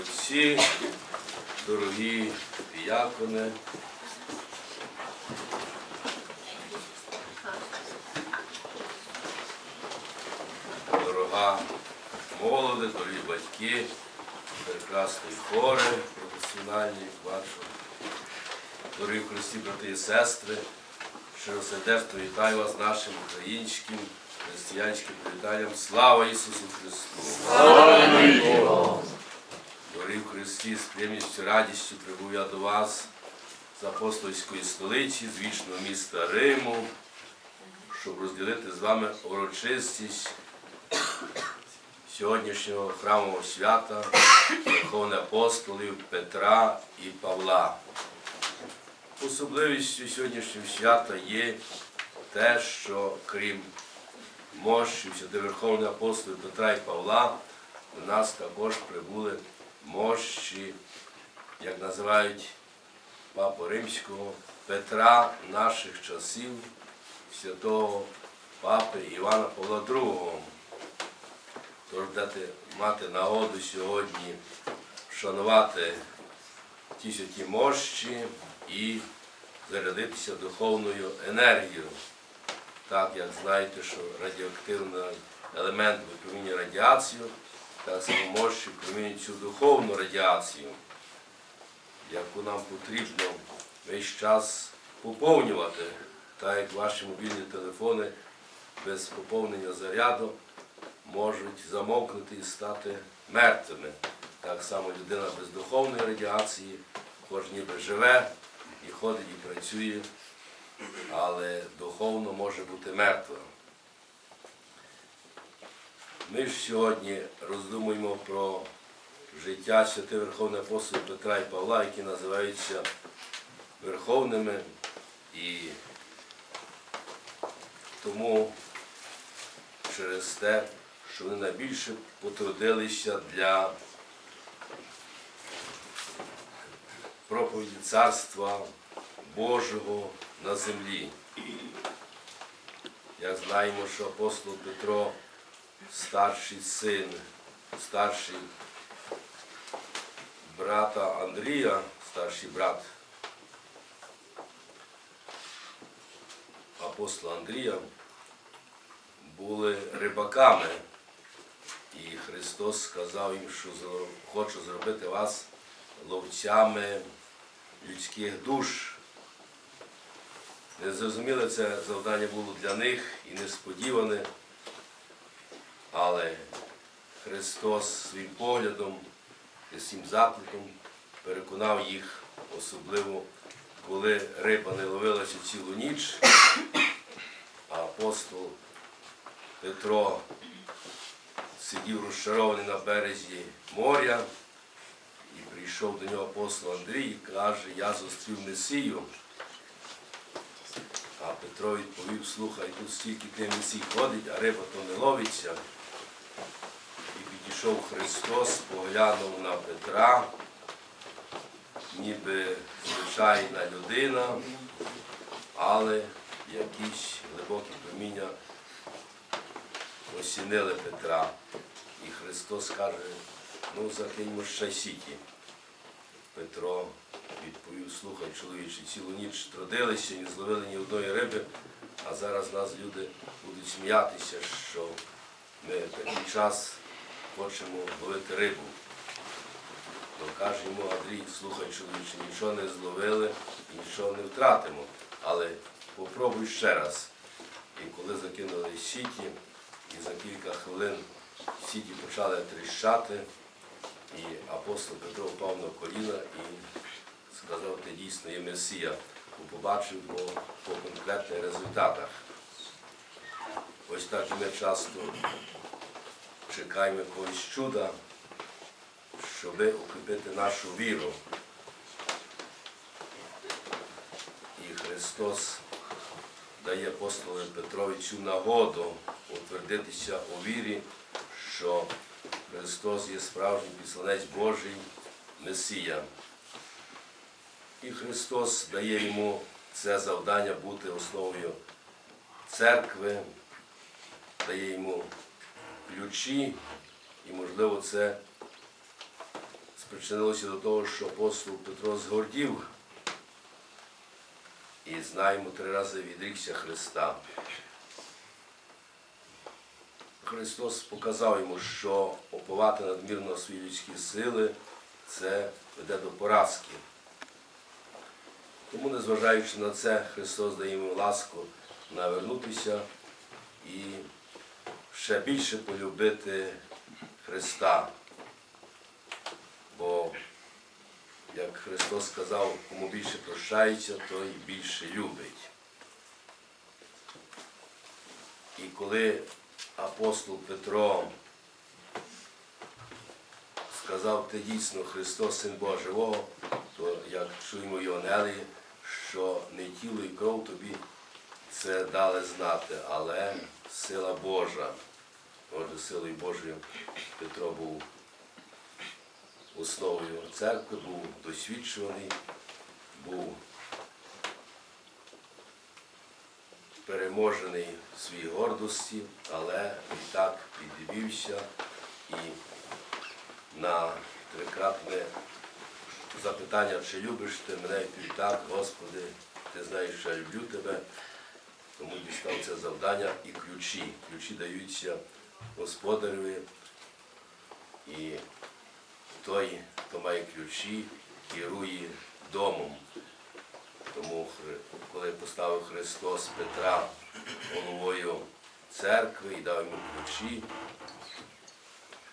отці, дорогі діякони. Дорога молоде, дорогі батьки, прекрасні хори професіональні, ваші. Дорогі Христі, брати і сестри, щиросердечно вітаю вас нашим українським християнським привітанням. Слава Ісусу Христу! В Христі, з приємністю, радістю прибув я до вас з апостольської столиці, з вічного міста Риму, щоб розділити з вами урочистість сьогоднішнього храмового свята Верховних апостолів Петра і Павла. Особливістю сьогоднішнього свята є те, що крім мощі святи Верховних апостолів Петра і Павла, до нас також прибули мощі, як називають Папу Римського, Петра наших часів, святого Папи Івана Павла II. Тож дати мати нагоду сьогодні вшанувати ті святі мощі і зарядитися духовною енергією. Так як знаєте, що радіоактивний елемент випромінює радіацію, так само мощі випромінюють цю духовну радіацію, яку нам потрібно весь час поповнювати, так як ваші мобільні телефони без поповнення заряду можуть замовкнути і стати мертвими. Так само людина без духовної радіації, хоч ніби живе і ходить і працює, але духовно може бути мертвим. Ми ж сьогодні роздумуємо про життя святих Верховних апостолів Петра і Павла, які називаються верховними, і тому через те, що вони найбільше потрудилися для проповіді Царства Божого на землі. Як знаємо, що апостол Петро старший син, старший брата Андрія, старший брат апостола Андрія, були рибаками. І Христос сказав їм, що хочу зробити вас ловцями людських душ. Незрозуміле це завдання було для них і несподіване, але Христос своїм поглядом і своїм закликом переконав їх, особливо коли риба не ловилася цілу ніч, а апостол Петро сидів розчарований на березі моря, і прийшов до нього апостол Андрій і каже, я зустрів Месію. А Петро відповів, слухай, тут стільки ти Месій ходить, а риба то не ловиться. І підійшов Христос, поглянув на Петра, ніби звичайна людина, але якісь глибокі проміння осінили Петра. І Христос каже, ну закиньмо ще сіті. Петро відповів, слухай, чоловіче, цілу ніч трудилися, не зловили ні одної риби, а зараз нас люди будуть сміятися, що ми такий час хочемо ловити рибу. То каже йому Андрій, слухай, чоловіче, нічого не зловили, нічого не втратимо, але попробуй ще раз. І коли закинули сіті, і за кілька хвилин сіті почали тріщати, і апостол Петро впав на коліна і сказав, ти дійсно є Месія, бо побачив по, по конкретних результатах. Ось так ми часто чекаємо якогось чуда, щоб укріпити нашу віру. І Христос дає апостолу Петрові цю нагоду утвердитися у вірі, що Христос є справжній післанець Божий, Месія. І Христос дає йому це завдання бути основою церкви, дає йому ключі, і, можливо, це спричинилося до того, що апостол Петро згордів і знаємо, три рази відрікся Христа. Христос показав йому, що оповати надмірно свої людські сили це веде до поразки. Тому, незважаючи на це, Христос дає йому ласку навернутися і ще більше полюбити Христа. Бо, як Христос сказав, кому більше прощається, той більше любить. І коли апостол Петро сказав, ти дійсно Христос, Син Бога то як чуємо Євангелії, що не тіло і кров тобі це дали знати, але сила Божа. Отже, силою Божою Петро був основою церкви, був досвідчуваний, був переможений в своїй гордості, але і так підвівся і на трикратне запитання, чи любиш ти мене, і так, Господи, ти знаєш, що я люблю тебе. Тому дістав це завдання і ключі. Ключі даються господареві. І той, хто має ключі, керує домом. Тому, коли поставив Христос Петра головою церкви і дав йому ключі,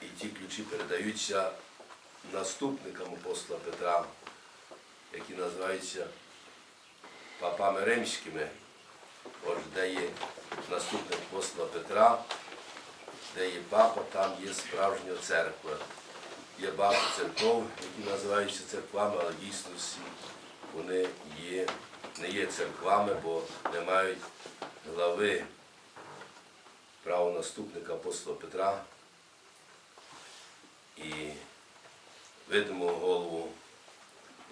і ті ключі передаються наступникам апостола Петра, які називаються папами римськими. Отже, де є наступник апостола Петра, де є папа, там є справжня церква. Є багато церков, які називаються церквами, але в дійсності вони є, не є церквами, бо не мають глави правонаступника апостола Петра і видимого голову,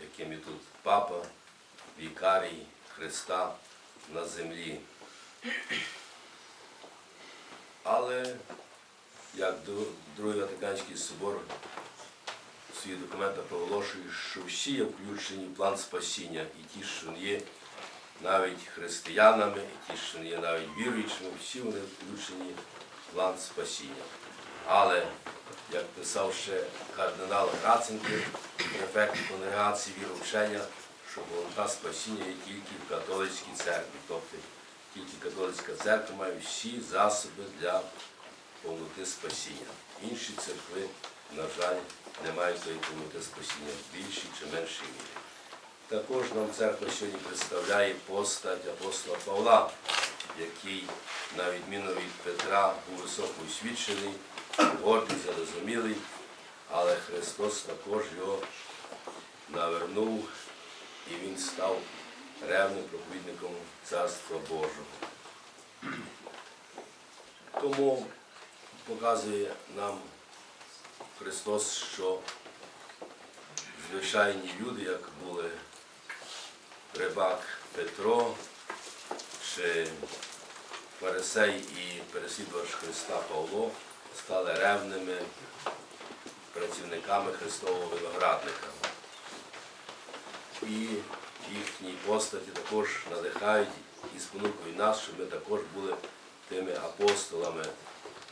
яким є тут папа, вікарій Христа на землі. Але як Другий Ватиканський собор в своїх документах проголошує, що всі є включені в план спасіння, і ті, що є навіть християнами, і ті, що не є навіть віруючими, всі вони включені в план спасіння. Але, як писав ще кардинал Граценків, префект конгрегації віровчення, що волонта спасіння є тільки в католицькій церкві, тобто тільки католицька церква має всі засоби для повноти спасіння. Інші церкви, на жаль, не мають тої повноти спасіння в більшій чи меншій мірі. Також нам церква сьогодні представляє постать апостола Павла, який, на відміну від Петра, був високо освічений, гордий, зарозумілий, але Христос також його навернув і він став ревним проповідником Царства Божого. Тому показує нам Христос, що звичайні люди, як були рибак Петро чи Фарисей і переслідувач Христа Павло, стали ревними працівниками Христового виноградника. І їхні постаті також надихають і спонукують нас, щоб ми також були тими апостолами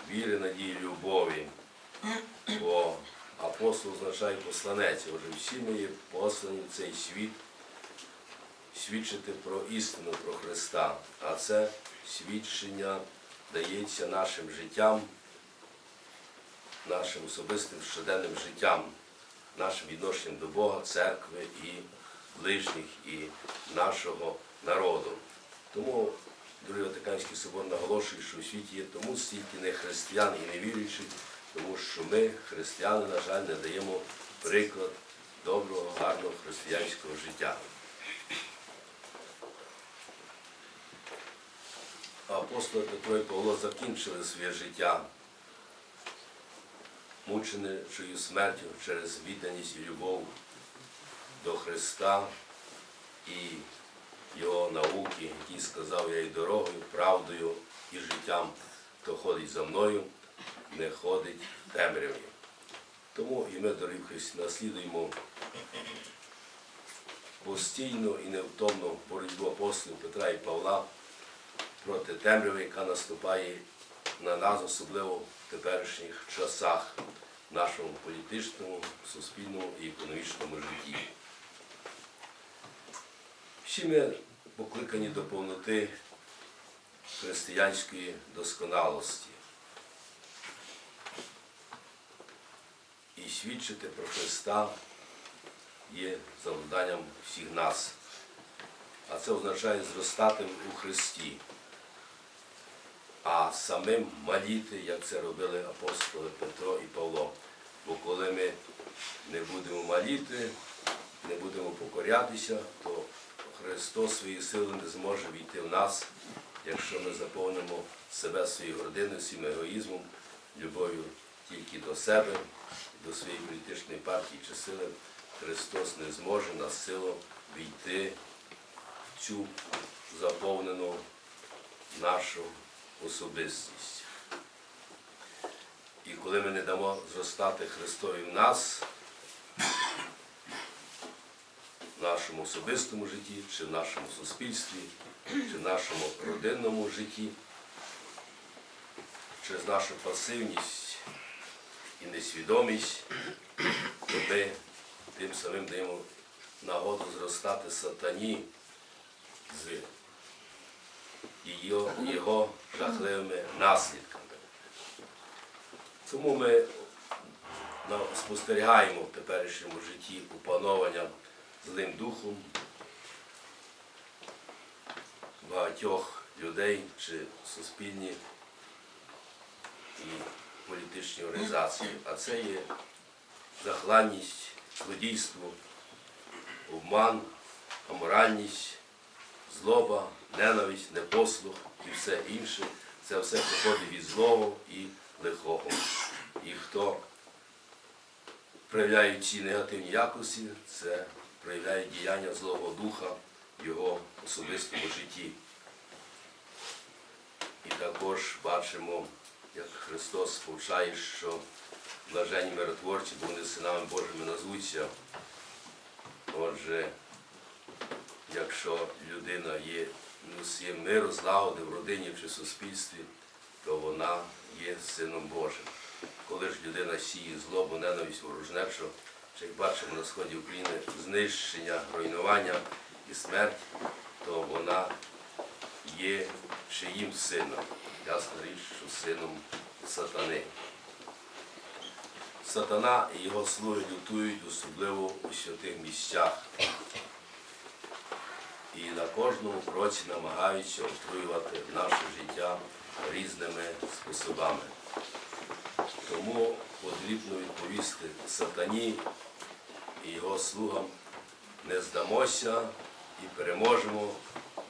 віри, надії, любові. Бо апостол означає посланець. Отже, всі ми є послані в цей світ свідчити про істину, про Христа. А це свідчення дається нашим життям, нашим особистим щоденним життям, нашим відношенням до Бога, церкви і ближніх, і нашого народу. Тому Другий Ватиканський собор наголошує, що у світі є тому стільки не християн і невіруючих, тому що ми, християни, на жаль, не даємо приклад доброго, гарного християнського життя. Апостоли Петро і Павло закінчили своє життя мученичою смертю через відданість і любов до Христа і його науки, який сказав, я і дорогою, правдою і життям, хто ходить за мною, не ходить темряві. Тому і ми, дорогі Христі, наслідуємо постійну і невтомну боротьбу апостолів Петра і Павла проти темряви, яка наступає на нас, особливо в теперішніх часах, в нашому політичному, суспільному і економічному житті. Всі ми покликані до повноти християнської досконалості і свідчити про Христа є завданням всіх нас. А це означає зростати у Христі, а самим маліти, як це робили апостоли Петро і Павло. Бо коли ми не будемо маліти, не будемо покорятися, то Христос свої сили не зможе війти в нас, якщо ми заповнимо себе своєю гординою, егоїзмом, любов'ю тільки до себе, до своєї політичної партії чи сили. Христос не зможе на силу війти в цю заповнену нашу особистість. І коли ми не дамо зростати Христові в нас, в нашому особистому житті, чи в нашому суспільстві, чи в нашому родинному житті, через нашу пасивність і несвідомість, то ми тим самим даємо нагоду зростати сатані з його, його жахливими наслідками. Тому ми спостерігаємо в теперішньому житті опановання злим духом багатьох людей чи суспільні і політичні організації. А це є захланність, злодійство, обман, аморальність, злоба, ненависть, непослух і все інше. Це все походить від злого і лихого. І хто проявляє ці негативні якості, це проявляє діяння Злого Духа в його особистому житті. І також бачимо, як Христос повчає, що блажені миротворці, бо вони синами Божими назвуться. Отже, якщо людина є носієм миру, злагоди в родині чи суспільстві, то вона є сином Божим. Коли ж людина сіє злобу, ненависть, ворожнечу, чи як бачимо на сході України знищення, руйнування і смерть, то вона є чиїм сином. Ясна річ, що сином сатани. Сатана і його слуги лютують особливо у святих місцях. І на кожному кроці намагаються отруювати наше життя різними способами. Тому потрібно відповісти сатані і його слугам не здамося і переможемо,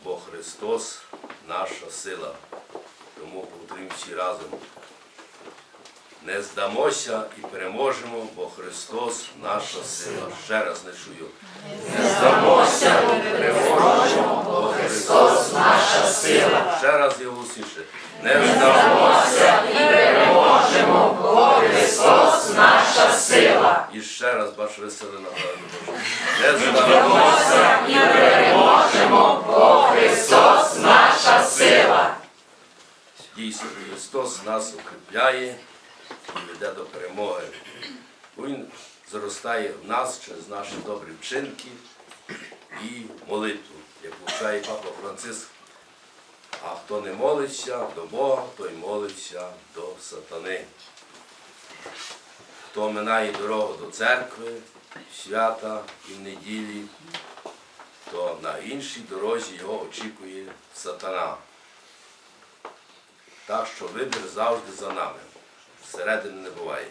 бо Христос наша сила. Тому повторимо всі разом. Не здамося і переможемо, бо Христос наша сила. Ще раз не чую. Не здамося і переможемо, бо Христос наша сила. Ще раз і голосніше. Не здамося і переможемо, бо Христос наша сила. І ще бачу веселе. Не здамося і переможемо, бо Христос наша сила. Дійсно, Христос нас укріпляє і веде до перемоги. Він зростає в нас через наші добрі вчинки і молитву, як повчає Папа Франциск. А хто не молиться до Бога, той молиться до сатани. Хто минає дорогу до церкви, свята і в неділі, то на іншій дорозі його очікує сатана. Так що вибір завжди за нами. Зсередини не буває.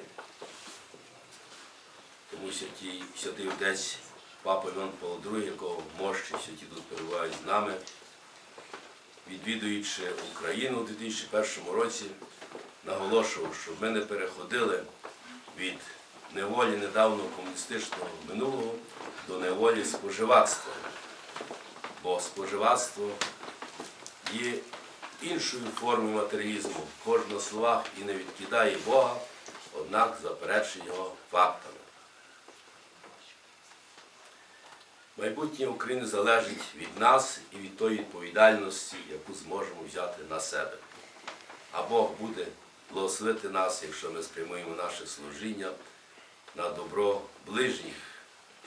Тому святий, святий отець Папа Іван Павло II, якого мощі святі тут перебувають з нами, відвідуючи Україну у 2001 році, наголошував, щоб ми не переходили від неволі недавнього комуністичного минулого до неволі споживацтва. Бо споживацтво є іншою формою матеріалізму. Кожен на словах і не відкидає Бога, однак заперечує його фактами. Майбутнє України залежить від нас і від тої відповідальності, яку зможемо взяти на себе. А Бог буде благословити нас, якщо ми спрямуємо наше служіння на добро ближніх,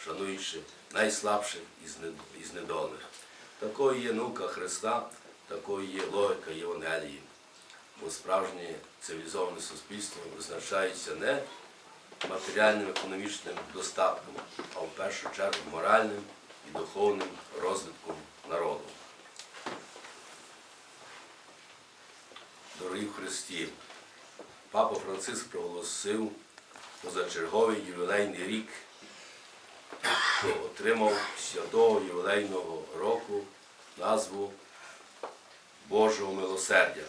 шануючи найслабших із нед- із недолих. Такою є наука Христа, такою є логіка Євангелії. Бо справжнє цивілізоване суспільство визначається не матеріальним економічним достатком, а в першу чергу моральним і духовним розвитком народу. Дорогі в Христі, Папа Франциск проголосив позачерговий ювілейний рік, що отримав святого ювілейного року назву Божого милосердя.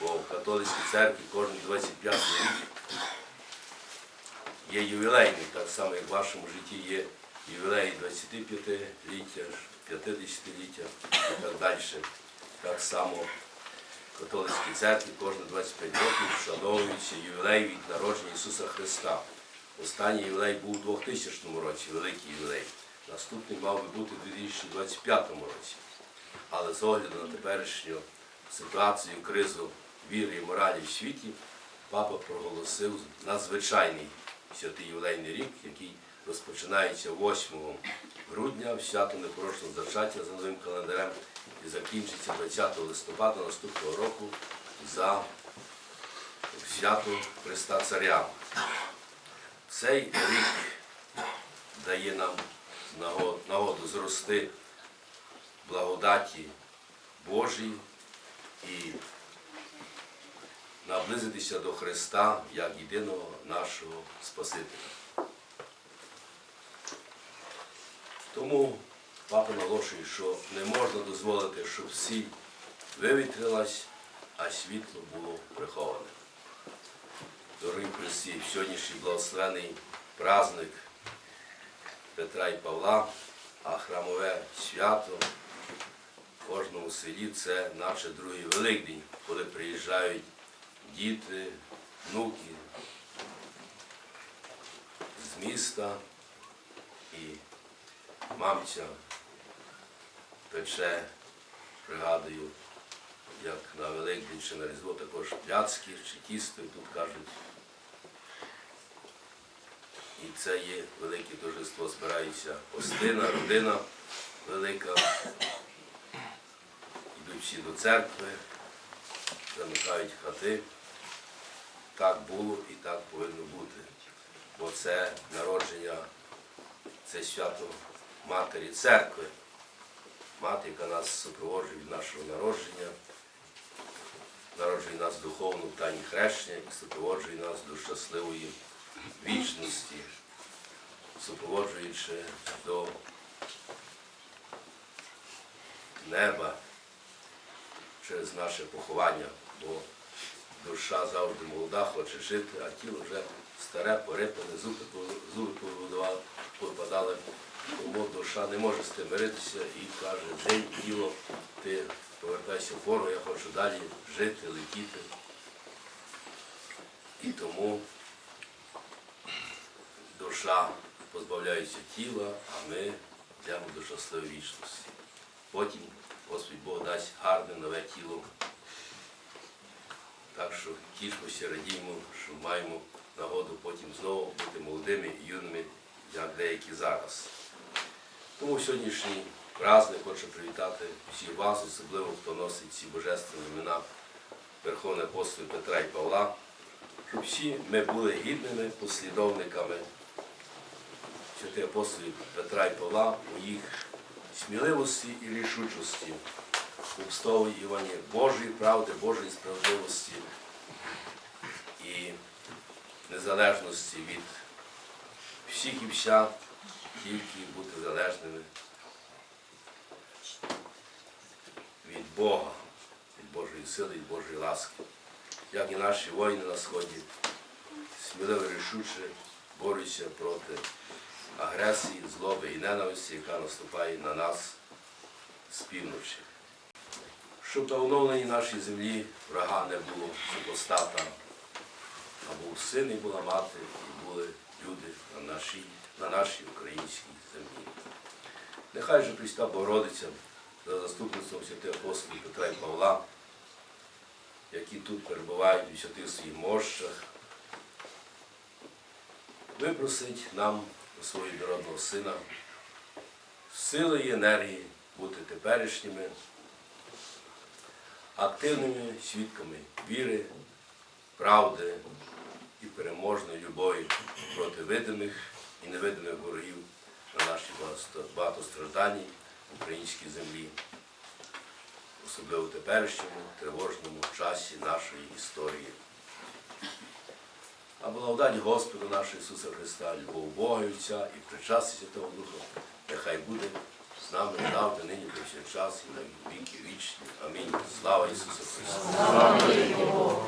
Бо в католицькій церкві кожен 25 рік є ювілейний, так само як в вашому житті є ювілей 25-ліття, 50-ліття і так далі. Так само католицькій церкві кожні 25 років вшановується ювілей від народження Ісуса Христа. Останній ювілей був у 2000 році, великий ювілей. Наступний мав би бути у 2025 році. Але з огляду на теперішню ситуацію, кризу віри і моралі в світі, папа проголосив надзвичайний святий ювілейний рік, який розпочинається 8 грудня свято непорочного зачаття за новим календарем і закінчиться 20 листопада наступного року за свято Христа Царя. Цей рік дає нам нагоду зрости благодаті Божій і наблизитися до Христа як єдиного нашого Спасителя. Тому папа наголошує, що не можна дозволити, щоб всі вивітрилась, а світло було приховане. Дорогі Христі, сьогоднішній благословений праздник Петра і Павла, а храмове свято в кожному селі це наче другий Великдень, коли приїжджають діти, внуки з міста і мамця пече, пригадую, як на Великдень чи на Різдво також пляцки чи тісто, тут кажуть. І це є велике торжество, збирається гостина, родина велика. Йдуть всі до церкви, замикають хати. Так було і так повинно бути. Бо це народження, це свято Матері Церкви. Мати, яка нас супроводжує від нашого народження, народжує нас духовно в тайні хрещення і супроводжує нас до щасливої вічності, супроводжуючи до неба через наше поховання, бо душа завжди молода, хоче жити, а тіло вже старе, порипане, зуби, повипадали. Тому душа не може з і каже, день тіло, ти повертайся в форму, я хочу далі жити, летіти. І тому душа позбавляється тіла, а ми йдемо до щасливої вічності. Потім Господь Бог дасть гарне нове тіло. Так що тішмося, радіємо, що маємо нагоду потім знову бути молодими і юними, як деякі зараз. Тому сьогоднішній праздник хочу привітати всіх вас, особливо хто носить ці божественні імена Верховних апостолів Петра і Павла, щоб всі ми були гідними послідовниками святих апостолів Петра і Павла у їх сміливості і рішучості, у обстоюванні Божої правди, Божої справедливості і незалежності від всіх і вся, тільки бути залежними від Бога, від Божої сили, від Божої ласки. Як і наші воїни на сході сміливо рішуче борються проти агресії, злоби і ненависті, яка наступає на нас з півночі. Щоб на оновленні нашій землі врага не було супостата а був син і була мати, і були люди на нашій, на нашій українській землі. Нехай же Христа Богородиця за заступництвом святих апостолів Петра і Павла, які тут перебувають у святих своїх мощах, випросить нам свого дородного сина сили і енергії бути теперішніми активними свідками віри, правди і переможної любові проти видимих і невидимих ворогів на нашій багато- багатостражданній українській землі, особливо в теперішньому тривожному часі нашої історії. А благодать Господа нашого Ісуса Христа, любов Бога і Отця і причастя Святого Духа, нехай буде з нами завжди, нині повсякчас і на віки вічні. Амінь. Слава Ісусу Христу!